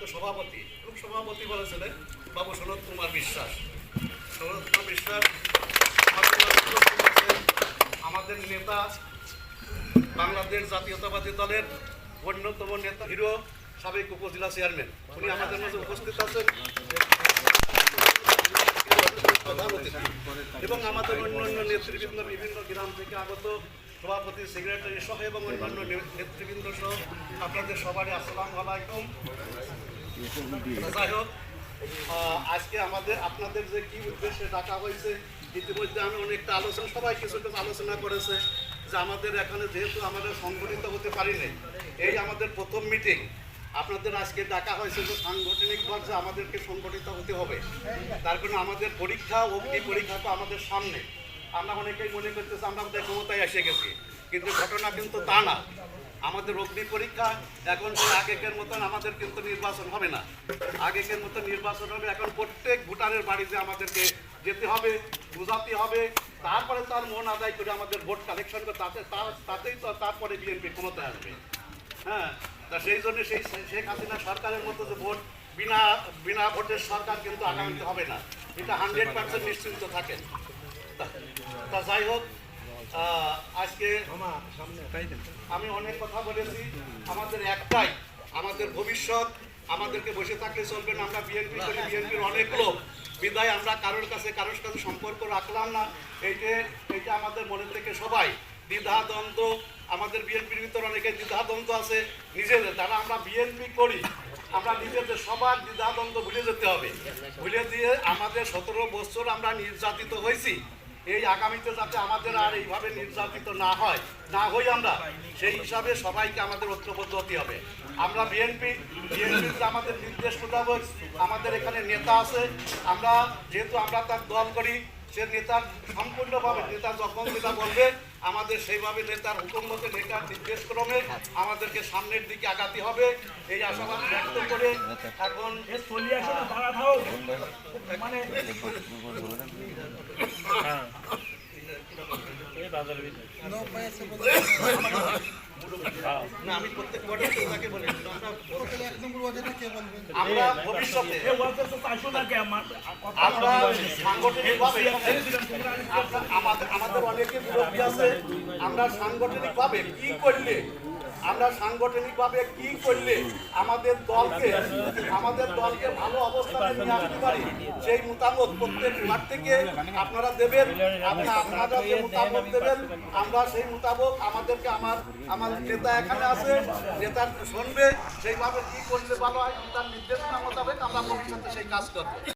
ভারপ্রাপ্ত সভাপতি, এবং সভাপতি বলেছিলেন, বাবু সনদ কুমার বিশ্বাস। সনদ কুমার বিশ্বাস, আমাদের নেতা, বাংলাদেশ জাতীয়তাবাদী দলের অন্যতম নেতা, হিরো, সাবেক উপজেলা চেয়ারম্যান। উনি আমাদের মাঝে উপস্থিত আছেন। এবং আমাদের অন্যান্য নেতৃবৃন্দ বিভিন্ন গ্রাম থেকে আগত সভাপতি সেক্রেটারি সহ এবং অন্যান্য নেতৃবৃন্দ সহ আপনাদের সবারই আসসালাম আলাইকুম। যাই হোক আজকে আমাদের, আপনাদের যে কি উদ্দেশ্যে ডাকা হয়েছে, ইতিমধ্যে আমি অনেকটা আলোচনা, সবাই কিছুটা আলোচনা করেছে যে আমাদের এখানে যেহেতু আমাদের সংগঠিত হতে পারিনি, এই আমাদের প্রথম মিটিং আপনাদের আজকে ডাকা হয়েছে যে সাংগঠনিক পর্যায়ে আমাদেরকে সংগঠিত হতে হবে। তার কারণে আমাদের পরীক্ষা, অগ্নি পরীক্ষা তো আমাদের সামনে। আমরা অনেকেই মনে করতেছি, আমরা আমাদের ক্ষমতায় এসে গেছি। কিন্তু ঘটনা কিন্তু তা না। আমাদের অগ্নি পরীক্ষা, এখন আগেকের মতন আমাদের কিন্তু নির্বাচন হবে না। আগেকের মতন নির্বাচন হবে, এখন প্রত্যেক ভোটারের বাড়িতে আমাদেরকে যেতে হবে, বোঝাতে হবে। তারপরে তার মন আদায় করে আমাদের ভোট কালেকশন করে তাতে তাতেই তো তারপরে বিএনপি ক্ষমতায় আসবে। হ্যাঁ তা সেই জন্য সেই শেখ হাসিনা সরকারের মতো যে ভোট, বিনা বিনা ভোটের সরকার কিন্তু আগামীতে হবে না। এটা হান্ড্রেড পার্সেন্ট নিশ্চিন্ত থাকেন। তা- যাই হোক আজকে আমি অনেক কথা বলেছি। আমাদের একটাই, আমাদের ভবিষ্যৎ, আমাদেরকে বসে থাকলে চলবে না। আমরা বিএনপি করি বিএনপির অনেক লোক। বিদায় আমরা কারোর কাছে, কারোর সাথে সম্পর্ক রাখলাম না। এই যে এইটা আমাদের মনে থেকে সবাই। দ্বিধা দ্বন্দ্ব আমাদের বিএনপির ভিতরে অনেকে দ্বিধা দ্বন্দ্ব আছে, নিজেদের। যারা আমরা বিএনপি করি। আমরা নিজেদের সবার দ্বিধা দ্বন্দ্ব ভুলে যেতে হবে। ভুলে দিয়ে আমাদের সতেরো বছর আমরা নির্যাতিত হয়েছি। এই আগামীতে যাতে আমাদের আর এইভাবে নির্যাতিত না হয়, না হই আমরা, সেই হিসাবে সবাইকে আমাদের ঐক্যবদ্ধ হতে হবে। আমরা বিএনপি বিএনপিতে আমাদের নির্দেশ মোতাবেক আমাদের এখানে নেতা আছে। আমরা যেহেতু আমরা তার দল করি, সে নেতার সম্পূর্ণভাবে নেতা যখন যেটা বলবে, আমাদের সেইভাবে নেতার হুকুম মতে নেতার নির্দেশ ক্রমে আমাদেরকে সামনের দিকে আগাতে হবে। এই আশাবাদ ব্যক্ত করে এখন না আমাদের অনেকে আমরা সাংগঠনিকভাবে কি করলে আমরা সাংগঠনিকভাবে কি করলে আমাদের দলকে আমাদের দলকে ভালো অবস্থানে নিয়ে আসতে পারি? সেই মতামত প্রত্যেক ওয়ার্ড থেকে আপনারা দেবেন। আপনা- আপনারা যে মতামত দেবেন, আমরা সেই মোতাবেক আমাদেরকে, আমার আমার নেতা এখানে আছে, নেতা শুনবে, সেইভাবে কি করলে ভালো হয়, তার নির্দেশনা মোতাবেক আমরা ভবিষ্যতে সেই কাজ করব।